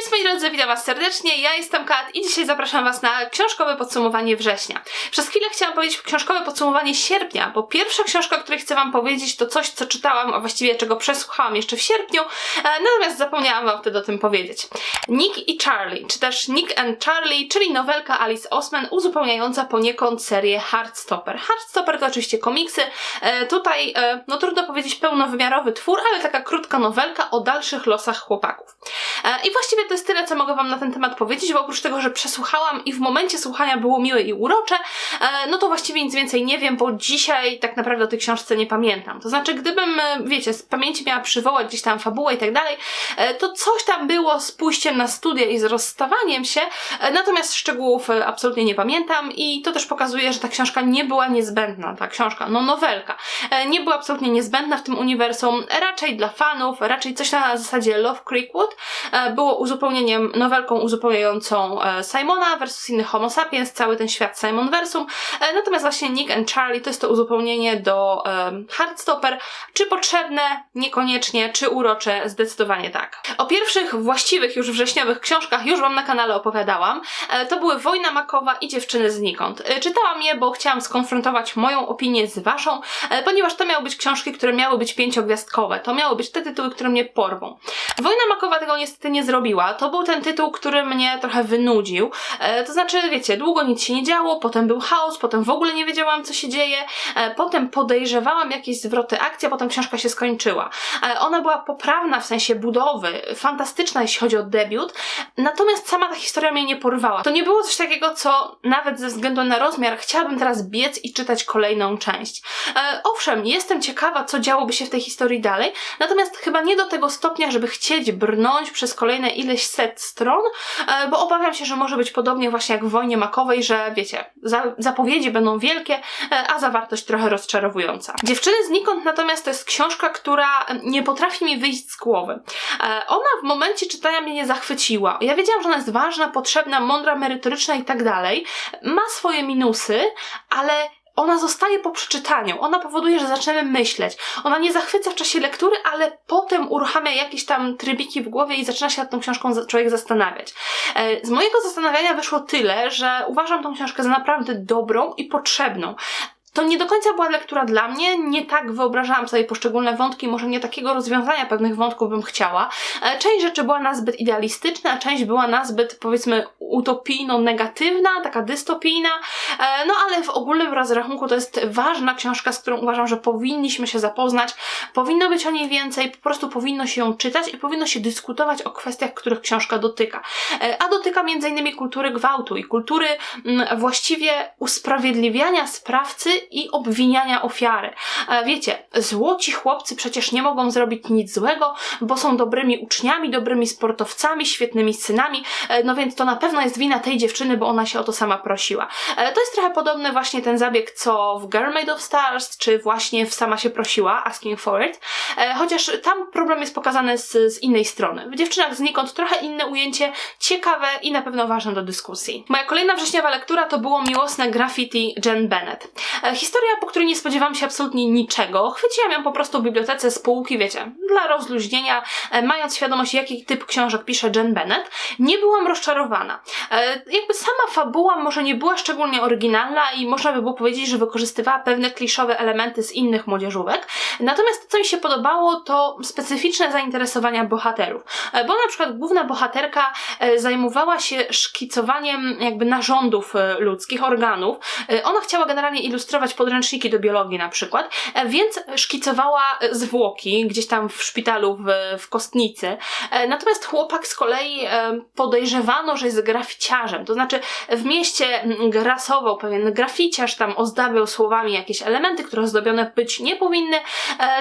Cześć moi drodzy, witam was serdecznie, ja jestem Kat i dzisiaj zapraszam was na książkowe podsumowanie września. Przez chwilę chciałam powiedzieć książkowe podsumowanie sierpnia, bo pierwsza książka, o której chcę wam powiedzieć to coś, co czytałam, a właściwie czego przesłuchałam jeszcze w sierpniu, e, natomiast zapomniałam wam wtedy o tym powiedzieć. Nick i Charlie, czy też Nick and Charlie, czyli nowelka Alice Osman uzupełniająca poniekąd serię Heartstopper. Heartstopper to oczywiście komiksy, e, tutaj e, no trudno powiedzieć pełnowymiarowy twór, ale taka krótka nowelka o dalszych losach chłopaków. E, I właściwie to jest tyle, co mogę Wam na ten temat powiedzieć, bo oprócz tego, że przesłuchałam i w momencie słuchania było miłe i urocze, e, no to właściwie nic więcej nie wiem, bo dzisiaj tak naprawdę o tej książce nie pamiętam. To znaczy, gdybym, e, wiecie, z pamięci miała przywołać gdzieś tam fabułę i tak dalej, e, to coś tam było z pójściem na studia i z rozstawaniem się, natomiast szczegółów absolutnie nie pamiętam i to też pokazuje, że ta książka nie była niezbędna, ta książka, no nowelka, nie była absolutnie niezbędna w tym uniwersum, raczej dla fanów, raczej coś na zasadzie Love Creekwood, było uzupełnieniem, nowelką uzupełniającą e, Simona versus innych Homo sapiens, cały ten świat Simon versum. E, Natomiast właśnie Nick and Charlie to jest to uzupełnienie do e, Heartstopper. Czy potrzebne? Niekoniecznie. Czy urocze? Zdecydowanie tak. O pierwszych właściwych już wrześniowych książkach już Wam na kanale opowiadałam. To były Wojna Makowa i Dziewczyny znikąd. Czytałam je, bo chciałam skonfrontować moją opinię z Waszą, ponieważ to miały być książki, które miały być pięciogwiazdkowe. To miały być te tytuły, które mnie porwą. Wojna Makowa tego niestety nie zrobiła. To był ten tytuł, który mnie trochę wynudził. E, to znaczy, wiecie, długo nic się nie działo, potem był chaos, potem w ogóle nie wiedziałam, co się dzieje, e, potem podejrzewałam jakieś zwroty akcji, a potem książka się skończyła. E, ona była poprawna w sensie budowy, fantastyczna, jeśli chodzi o debiut, natomiast sama ta historia mnie nie porwała. To nie było coś takiego, co nawet ze względu na rozmiar chciałabym teraz biec i czytać kolejną część. E, owszem, jestem ciekawa, co działoby się w tej historii dalej, natomiast chyba nie do tego stopnia, żeby chcieć brnąć przez kolejne ileś set e, bo obawiam się, że może być podobnie właśnie jak w Wojnie Makowej, że wiecie, za, zapowiedzi będą wielkie, e, a zawartość trochę rozczarowująca. Dziewczyny znikąd natomiast to jest książka, która nie potrafi mi wyjść z głowy. E, Ona w momencie czytania mnie nie zachwyciła. Ja wiedziałam, że ona jest ważna, potrzebna, mądra, merytoryczna i tak dalej. Ma swoje minusy, ale ona zostaje po przeczytaniu. Ona powoduje, że zaczynamy myśleć. Ona nie zachwyca w czasie lektury, ale potem uruchamia jakieś tam trybiki w głowie i zaczyna się nad tą książką człowiek zastanawiać. E, Z mojego zastanawiania wyszło tyle, że uważam tą książkę za naprawdę dobrą i potrzebną. To nie do końca była lektura dla mnie, nie tak wyobrażałam sobie poszczególne wątki, może nie takiego rozwiązania pewnych wątków bym chciała. E, Część rzeczy była nazbyt idealistyczna, część była nazbyt, powiedzmy, utopijno-negatywna, taka dystopijna, E, no ale w ogólnym rozrachunku to jest ważna książka, z którą uważam, że powinniśmy się zapoznać, powinno być o niej więcej, po prostu powinno się ją czytać i powinno się dyskutować o kwestiach, których książka dotyka. E, A dotyka m.in. kultury gwałtu i kultury mm, właściwie usprawiedliwiania sprawcy i obwiniania ofiary. E, Wiecie, złoci chłopcy przecież nie mogą zrobić nic złego, bo są dobrymi uczniami, dobrymi sportowcami, świetnymi synami, e, no więc to na pewno jest wina tej dziewczyny, bo ona się o to sama prosiła. E, To jest trochę podobny właśnie ten zabieg, co w Girl Made of Stars, czy właśnie w Sama się prosiła, Asking for It, chociaż tam problem jest pokazany z, z innej strony. W Dziewczynach znikąd trochę inne ujęcie, ciekawe i na pewno ważne do dyskusji. Moja kolejna wrześniowa lektura to było miłosne graffiti Jen Bennett. E, Historia, po której nie spodziewałam się absolutnie niczego. Chwyciłam ją po prostu w bibliotece z półki, wiecie, dla rozluźnienia, e, mając świadomość, jaki typ książek pisze Jen Bennett. Nie byłam rozczarowana. E, Jakby sama fabuła może nie była szczególnie oryginalna i można by było powiedzieć, że wykorzystywała pewne kliszowe elementy z innych młodzieżówek. Natomiast to, co mi się podobało, to specyficzne zainteresowania bohaterów. Bo na przykład główna bohaterka zajmowała się szkicowaniem jakby narządów ludzkich, organów. Ona chciała generalnie ilustrować podręczniki do biologii na przykład, e, więc szkicowała e, zwłoki gdzieś tam w szpitalu w, w Kostnicy. E, Natomiast chłopak z kolei podejrzewano, że jest graficiarzem. To znaczy w mieście mm, grasował pewien graficiarz, tam ozdabiał słowami jakieś elementy, które ozdobione być nie powinny.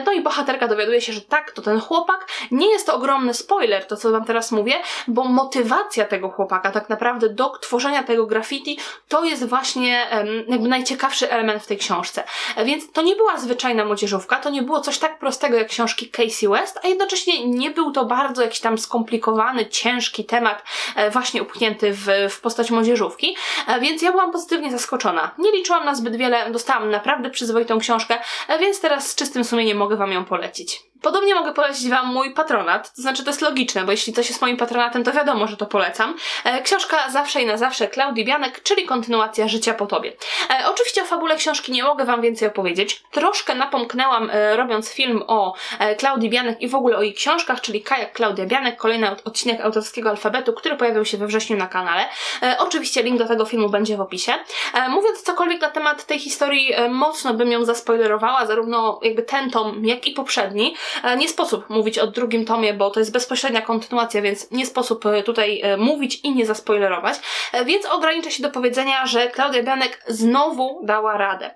No i bohaterka dowiaduje się, że tak, to ten chłopak. Nie jest to ogromny spoiler, to co wam teraz mówię, bo motywacja tego chłopaka tak naprawdę do tworzenia tego graffiti to jest właśnie jakby najciekawszy element w tej książce. Więc to nie była zwyczajna młodzieżówka, to nie było coś tak prostego jak książki Casey West, a jednocześnie nie był to bardzo jakiś tam skomplikowany, ciężki temat e, właśnie upchnięty w, w postać młodzieżówki, E, więc ja byłam pozytywnie zaskoczona. Nie liczyłam na zbyt wiele, dostałam naprawdę przyzwoitą książkę, e, więc teraz z czystym sumieniem mogę wam ją polecić. Podobnie mogę polecić Wam mój patronat, to znaczy to jest logiczne, bo jeśli coś jest moim patronatem, to wiadomo, że to polecam. E, książka Zawsze i na zawsze Klaudii Bianek, czyli kontynuacja życia po tobie. E, oczywiście o fabule książki nie mogę Wam więcej opowiedzieć. Troszkę napomknęłam, e, robiąc film o e, Klaudii Bianek i w ogóle o jej książkach, czyli Kajak Klaudia Bianek, kolejny od- odcinek autorskiego alfabetu, który pojawił się we wrześniu na kanale. E, oczywiście link do tego filmu będzie w opisie. E, mówiąc cokolwiek na temat tej historii, e, mocno bym ją zaspoilerowała, zarówno jakby ten tom, jak i poprzedni. E, nie sposób mówić o drugim tomie, bo to jest bezpośrednia kontynuacja, więc nie sposób e, tutaj e, mówić i nie zaspoilerować. Więc ograniczę się do powiedzenia, że Klaudia Bianek znowu dała radę.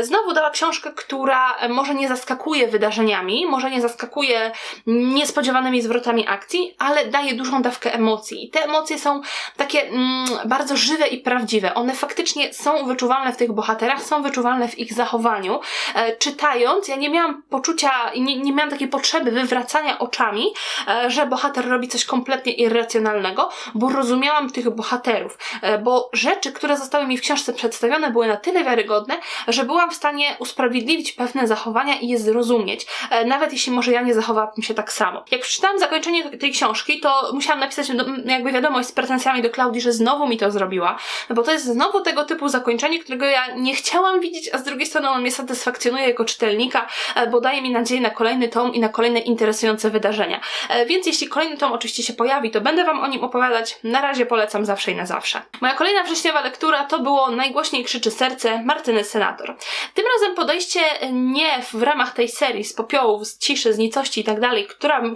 Znowu dała książkę, która może nie zaskakuje wydarzeniami, może nie zaskakuje niespodziewanymi zwrotami akcji, ale daje dużą dawkę emocji. I te emocje są takie mm, bardzo żywe i prawdziwe. One faktycznie są wyczuwalne w tych bohaterach, są wyczuwalne w ich zachowaniu. E, czytając, ja nie miałam poczucia nie, nie miałam takiej potrzeby wywracania oczami, e, że bohater robi coś kompletnie irracjonalnego, bo rozumiałam tych bohaterów. E, bo rzeczy, które zostały mi w książce przedstawione, były na tyle wiarygodne, że byłam w stanie usprawiedliwić pewne zachowania i je zrozumieć. E, nawet jeśli może ja nie zachowałabym się tak samo. Jak przeczytałam zakończenie tej książki, to musiałam napisać do, jakby wiadomość z pretensjami do Klaudii, że znowu mi to zrobiła, no bo to jest znowu tego typu zakończenie, którego ja nie chciałam widzieć, a z drugiej strony on mnie satysfakcjonuje jako czytelnika, bo daje mi nadzieję na kolejny tom i na kolejne interesujące wydarzenia. E, Więc jeśli kolejny tom oczywiście się pojawi, to będę Wam o nim opowiadać. Na razie polecam zawsze i na zawsze. Moja kolejna wrześniowa lektura to było Najgłośniej krzyczy serce Martyny Senator. Tym razem podejście nie w ramach tej serii z popiołów, z ciszy, z nicości i tak dalej,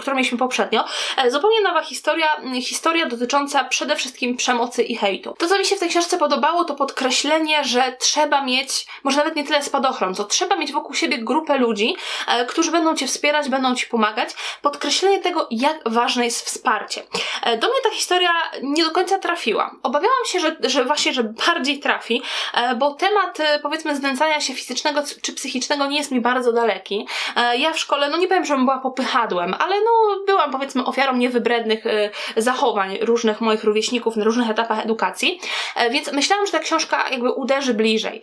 którą mieliśmy poprzednio. E, Zupełnie nowa historia, historia dotycząca przede wszystkim przemocy i hejtu. To, co mi się w tej książce podobało, to podkreślenie, że trzeba mieć, może nawet nie tyle spadochron, co trzeba mieć wokół siebie grupę ludzi, e, którzy będą Cię wspierać, będą Ci pomagać. Podkreślenie tego, jak ważne jest wsparcie. E, Do mnie ta historia nie do końca trafiła. Obawiałam się, że, że właśnie, że bardziej trafi, e, bo temat, e, powiedzmy, znęcania się fizycznego czy psychicznego nie jest mi bardzo daleki. Ja w szkole, no nie powiem, żebym była popychadłem, ale no byłam, powiedzmy, ofiarą niewybrednych zachowań różnych moich rówieśników na różnych etapach edukacji, więc myślałam, że ta książka jakby uderzy bliżej.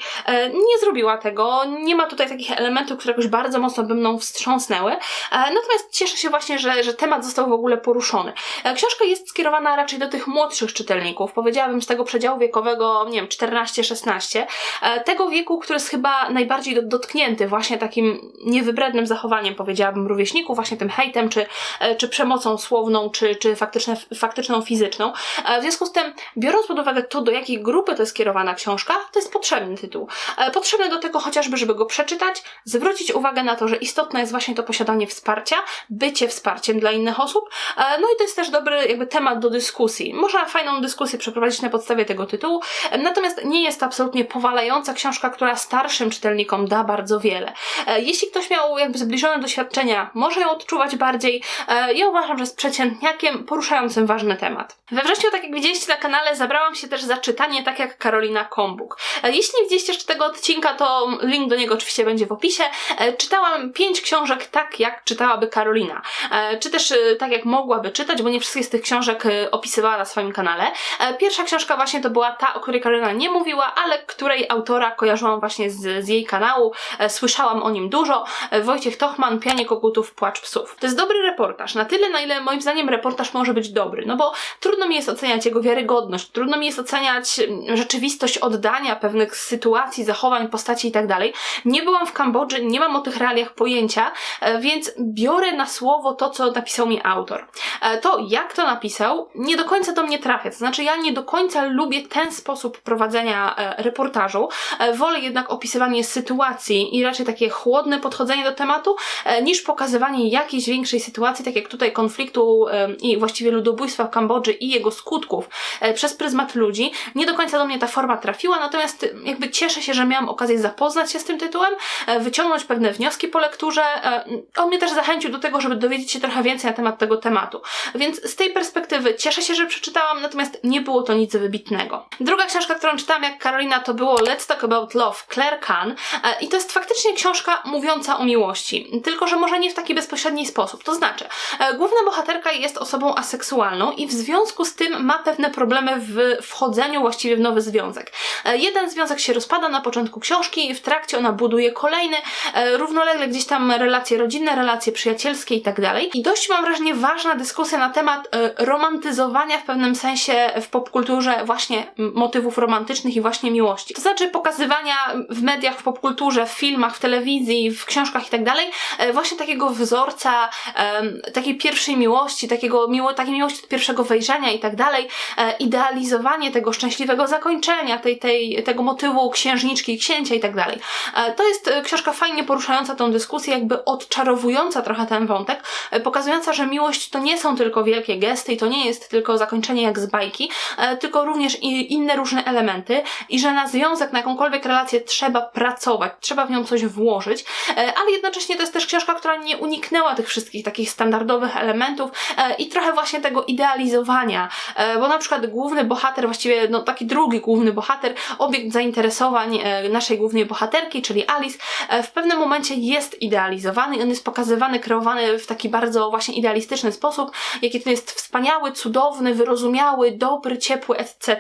Nie zrobiła tego, nie ma tutaj takich elementów, które jakoś bardzo mocno by mną wstrząsnęły, natomiast cieszę się właśnie, że, że temat został w ogóle poruszony. E, Książka jest skierowana raczej do tych młodszych czytelników, powiedziałabym z tego przedziału wiekowego, nie wiem, 14-16, e, tego wieku, który jest chyba najbardziej do- dotknięty właśnie takim niewybrednym zachowaniem, powiedziałabym, rówieśników, właśnie tym hejtem, czy, e, czy przemocą słowną, czy, czy faktyczne, faktyczną fizyczną. E, W związku z tym, biorąc pod uwagę to, do jakiej grupy to jest kierowana książka, to jest potrzebny tytuł. E, Potrzebny do tego chociażby, żeby go przeczytać, zwrócić uwagę na to, że istotne jest właśnie to posiadanie wsparcia, bycie wsparciem dla innych osób. E, No i to jest też dobry jakby temat do dyskusji. Można fajną dyskusję przeprowadzić na podstawie tego tytułu, E, natomiast nie jest to absolutnie powalająca książka, która starszym czytelnikom da bardzo wiele. E, Jeśli ktoś miał jakby zbliżone doświadczenia, może ją odczuwać bardziej. Ja uważam, że jest przeciętniakiem poruszającym ważny temat. We wrześniu, tak jak widzieliście na kanale, zabrałam się też za czytanie, tak jak Karolina Kombuk. Jeśli widzieliście jeszcze tego odcinka, to link do niego oczywiście będzie w opisie. Czytałam pięć książek tak, jak czytałaby Karolina. E, Czy też e, tak, jak mogłaby czytać, bo nie wszystkie z tych książek e, opisywała na swoim kanale. Pierwsza książka właśnie to była ta, o której Karolina nie mówiła, ale której autora kojarzyłam właśnie z, z jej kanału. Słyszałam o nim dużo. Wojciech Tochman, Pianie Kogutów, Płacz Psów. To jest dobry reportaż. Na tyle, na ile moim zdaniem reportaż może być dobry. No bo trudno mi jest oceniać jego wiarygodność, trudno mi jest oceniać mm, rzeczywistość oddania pewnych sytuacji, zachowań, postaci i tak dalej. Nie byłam w Kambodży, nie mam o tych realiach pojęcia, e, więc biorę na słowo to, co napisał mi autor. E, To, jak to napisał, nie do końca do mnie trafia. To znaczy, ja nie do końca lubię ten sposób prowadzenia e, reportażu. E, Wolę jednak opisywanie sytuacji i raczej takie chłodne podchodzenie do tematu, niż pokazywanie jakiejś większej sytuacji, tak jak tutaj konfliktu i właściwie ludobójstwa w Kambodży i jego skutków przez pryzmat ludzi. Nie do końca do mnie ta forma trafiła, natomiast jakby cieszę się, że miałam okazję zapoznać się z tym tytułem, wyciągnąć pewne wnioski po lekturze. On mnie też zachęcił do tego, żeby dowiedzieć się trochę więcej na temat tego tematu. Więc z tej perspektywy cieszę się, że przeczytałam, natomiast nie było to nic wybitnego. Druga książka, którą czytałam jak Karolina, to było Let's Talk About Love Claire Kahn e, i to jest faktycznie książka mówiąca o miłości, tylko że może nie w taki bezpośredni sposób. To znaczy, e, główna bohaterka jest osobą aseksualną i w związku z tym ma pewne problemy w wchodzeniu właściwie w nowy związek. E, Jeden związek się rozpada na początku książki, w trakcie ona buduje kolejny, równolegle gdzieś tam relacje rodzinne rodzinne relacje przyjacielskie i tak dalej. I dość mam wrażenie ważna dyskusja na temat e, romantyzowania w pewnym sensie w popkulturze właśnie motywów romantycznych i właśnie miłości. To znaczy pokazywania w mediach, w popkulturze, w filmach, w telewizji, w książkach i tak dalej, e, właśnie takiego wzorca, takiej pierwszej miłości, takiego miło, takiej miłości od pierwszego wejrzenia i tak dalej, e, idealizowanie tego szczęśliwego zakończenia, tej, tej, tego motywu księżniczki i księcia i tak dalej. To jest książka fajnie poruszająca tą dyskusję, jakby odczarowująca trochę ten wątek, pokazująca, że miłość to nie są tylko wielkie gesty i to nie jest tylko zakończenie jak z bajki, tylko również inne różne elementy i że na związek, na jakąkolwiek relację trzeba pracować, trzeba w nią coś włożyć, e, ale jednocześnie to jest też książka, która nie uniknęła tych wszystkich takich standardowych elementów e, i trochę właśnie tego idealizowania, e, bo na przykład główny bohater, właściwie no taki drugi główny bohater, obiekt zainteresowań naszej głównej bohaterki, czyli Alice, w pewnym momencie jest idealizowany on jest pokazywany, kreowany w taki bardzo właśnie idealistyczny sposób, jaki to jest wspaniały, cudowny, wyrozumiały, dobry, ciepły, etc.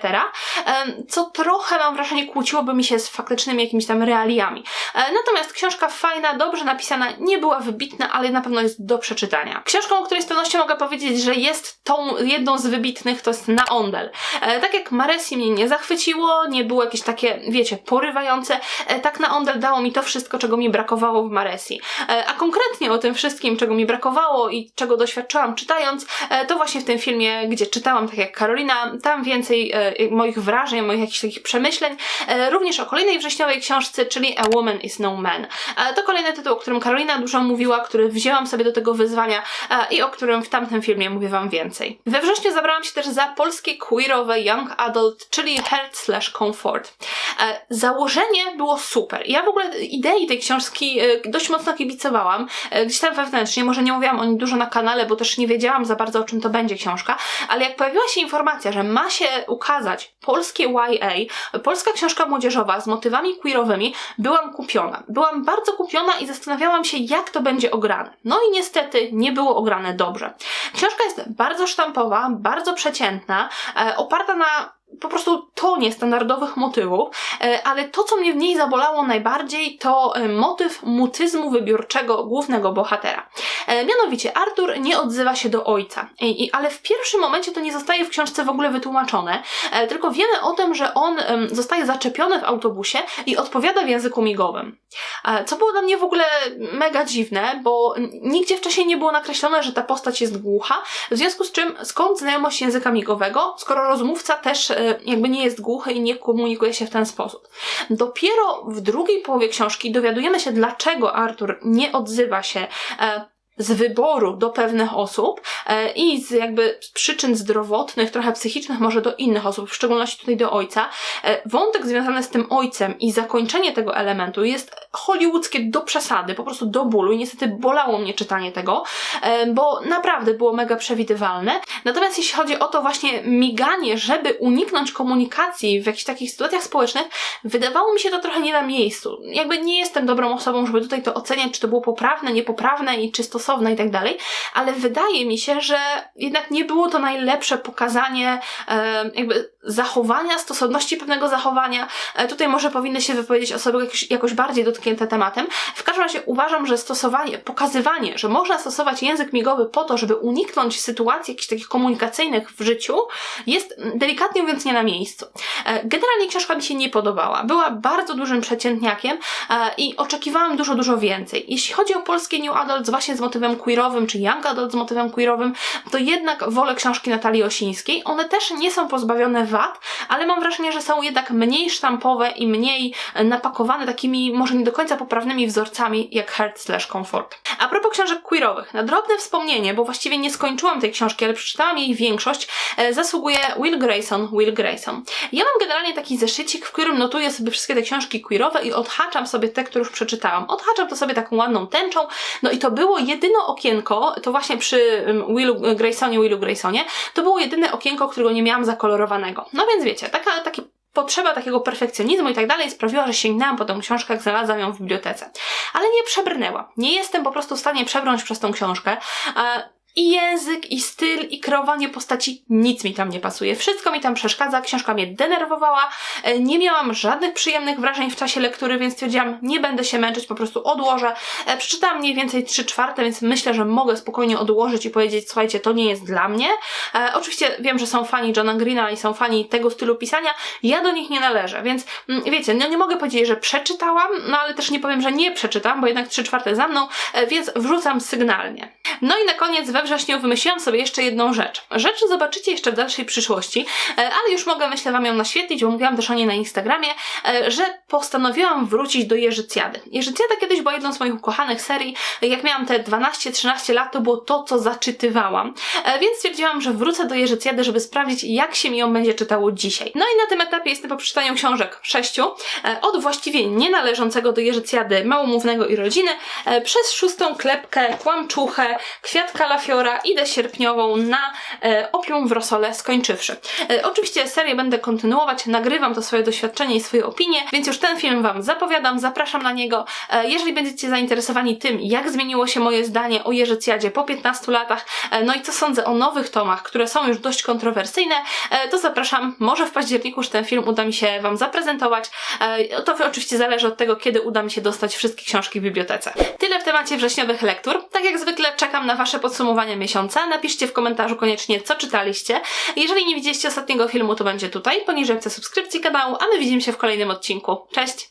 Co trochę mam wrażenie kłóciłoby mi się z faktycznymi jakimiś tam realiami. E, natomiast książka fajna, dobrze napisana, nie była wybitna, ale na pewno jest do przeczytania. Książką, o której z pewnością mogę powiedzieć, że jest tą jedną z wybitnych, to jest Na Ondel. E, tak jak Maresi mnie nie zachwyciło, nie było jakieś takie, wiecie, porywające, e, tak Na Ondel dało mi to wszystko, czego mi brakowało w Maresi. A konkretnie o tym wszystkim, czego mi brakowało i czego doświadczyłam czytając, to właśnie w tym filmie, gdzie czytałam, tak jak Karolina, tam więcej moich wrażeń, moich jakichś takich przemyśleń, również o kolejnej wrześniowej książce, czyli A Woman is No Man. To kolejny tytuł, o którym Karolina dużo mówiła, który wzięłam sobie do tego wyzwania i o którym w tamtym filmie mówię Wam więcej. We wrześniu zabrałam się też za polskie queerowe Young Adult, czyli Heart slash Comfort. Założenie było super. Ja w ogóle idei tej książki e, dość mocno kibicowałam. E, gdzieś tam wewnętrznie, może nie mówiłam o niej dużo na kanale, bo też nie wiedziałam za bardzo o czym to będzie książka, ale jak pojawiła się informacja, że ma się ukazać polskie YA, polska książka młodzieżowa z motywami queerowymi, byłam kupiona. Byłam bardzo kupiona i zastanawiałam się, jak to będzie ograne. No i niestety nie było ograne dobrze. Książka jest bardzo sztampowa, bardzo przeciętna, e, oparta na po prostu tonie standardowych motywów, e, ale to, co mnie w niej zabolało najbardziej, to e, motyw mutyzmu wybiórczego głównego bohatera. E, mianowicie, Artur nie odzywa się do ojca, ale w pierwszym momencie to nie zostaje w książce w ogóle wytłumaczone, tylko wiemy o tym, że on zostaje zaczepiony w autobusie i odpowiada w języku migowym. Co było dla mnie w ogóle mega dziwne, bo nigdzie wcześniej nie było nakreślone, że ta postać jest głucha, w związku z czym skąd znajomość języka migowego, skoro rozmówca też jakby nie jest głuchy i nie komunikuje się w ten sposób. Dopiero w drugiej połowie książki dowiadujemy się, dlaczego Arthur nie odzywa się e, z wyboru do pewnych osób e, i z jakby przyczyn zdrowotnych, trochę psychicznych może do innych osób, w szczególności tutaj do ojca. E, wątek związany z tym ojcem i zakończenie tego elementu jest hollywoodzkie do przesady, po prostu do bólu i niestety bolało mnie czytanie tego, e, bo naprawdę było mega przewidywalne. Natomiast jeśli chodzi o to właśnie miganie, żeby uniknąć komunikacji w jakichś takich sytuacjach społecznych, wydawało mi się to trochę nie na miejscu. Jakby nie jestem dobrą osobą, żeby tutaj to oceniać, czy to było poprawne, niepoprawne i czy stosowne stosowne i tak dalej, ale wydaje mi się, że jednak nie było to najlepsze pokazanie e, jakby zachowania, stosowności pewnego zachowania. E, tutaj może powinny się wypowiedzieć osoby jakoś, jakoś bardziej dotknięte tematem. W każdym razie uważam, że stosowanie, pokazywanie, że można stosować język migowy po to, żeby uniknąć sytuacji jakichś takich komunikacyjnych w życiu, jest delikatnie mówiąc nie na miejscu. E, generalnie książka mi się nie podobała. Była bardzo dużym przeciętniakiem i oczekiwałam dużo, dużo więcej. Jeśli chodzi o polskie New Adults właśnie z motywem queerowym, czy young adult z motywem queerowym, to jednak wolę książki Natalii Osińskiej. One też nie są pozbawione wad, ale mam wrażenie, że są jednak mniej sztampowe i mniej napakowane takimi może nie do końca poprawnymi wzorcami jak Heart slash Comfort. A propos książek queerowych, na drobne wspomnienie, bo właściwie nie skończyłam tej książki, ale przeczytałam jej większość, e, zasługuje Will Grayson, Will Grayson. Ja mam generalnie taki zeszycik, w którym notuję sobie wszystkie te książki queerowe i odhaczam sobie te, które już przeczytałam. Odhaczam to sobie taką ładną tęczą, no i to było jedyne okienko, to właśnie przy Willu Graysonie, Willu Graysonie, to było jedyne okienko, którego nie miałam zakolorowanego. No więc wiecie, taka, taki potrzeba takiego perfekcjonizmu i tak dalej sprawiła, że sięgnęłam po tą książkę, jak znalazłam ją w bibliotece. Ale nie przebrnęła. Nie jestem po prostu w stanie przebrnąć przez tą książkę. I język, i styl, i kreowanie postaci, nic mi tam nie pasuje. Wszystko mi tam przeszkadza, książka mnie denerwowała, e, nie miałam żadnych przyjemnych wrażeń w czasie lektury, więc stwierdziłam, nie będę się męczyć, po prostu odłożę. E, Przeczytałam mniej więcej 3 czwarte, więc myślę, że mogę spokojnie odłożyć i powiedzieć, słuchajcie, to nie jest dla mnie. E, Oczywiście wiem, że są fani Johna Greena i są fani tego stylu pisania, ja do nich nie należę, więc mm, wiecie, no nie mogę powiedzieć, że przeczytałam, no ale też nie powiem, że nie przeczytam, bo jednak 3 czwarte za mną, więc wrzucam sygnalnie. No i na koniec we wrześniu wymyśliłam sobie jeszcze jedną rzecz. Rzecz zobaczycie jeszcze w dalszej przyszłości, e, ale już mogę, myślę, Wam ją naświetlić, bo mówiłam też o niej na Instagramie, e, że postanowiłam wrócić do Jerzycjady. Jerzycjada kiedyś była jedną z moich ukochanych serii. Jak miałam te 12-13 lat, to było to, co zaczytywałam. E, Więc stwierdziłam, że wrócę do Jerzycjady, żeby sprawdzić, jak się mi ją będzie czytało dzisiaj. No i na tym etapie jestem po przeczytaniu książek sześciu, od właściwie nienależącego do Jerzycjady Małomównego i Rodziny, przez szóstą klepkę, kłamczuchę, kwiat kalafiora, idę sierpniową na e, opium w rosole skończywszy. E, oczywiście serię będę kontynuować, nagrywam to swoje doświadczenie i swoje opinie, więc już ten film Wam zapowiadam, zapraszam na niego. E, jeżeli będziecie zainteresowani tym, jak zmieniło się moje zdanie o Jerzycjadzie po 15 latach, e, no i co sądzę o nowych tomach, które są już dość kontrowersyjne, e, to zapraszam, może w październiku już ten film uda mi się Wam zaprezentować. E, To oczywiście zależy od tego, kiedy uda mi się dostać wszystkie książki w bibliotece. Tyle w temacie wrześniowych lektur. Tak jak zwykle czekam na Wasze podsumowania miesiąca. Napiszcie w komentarzu koniecznie, co czytaliście. Jeżeli nie widzieliście ostatniego filmu, to będzie tutaj, poniżej opcja subskrypcji kanału, a my widzimy się w kolejnym odcinku. Cześć!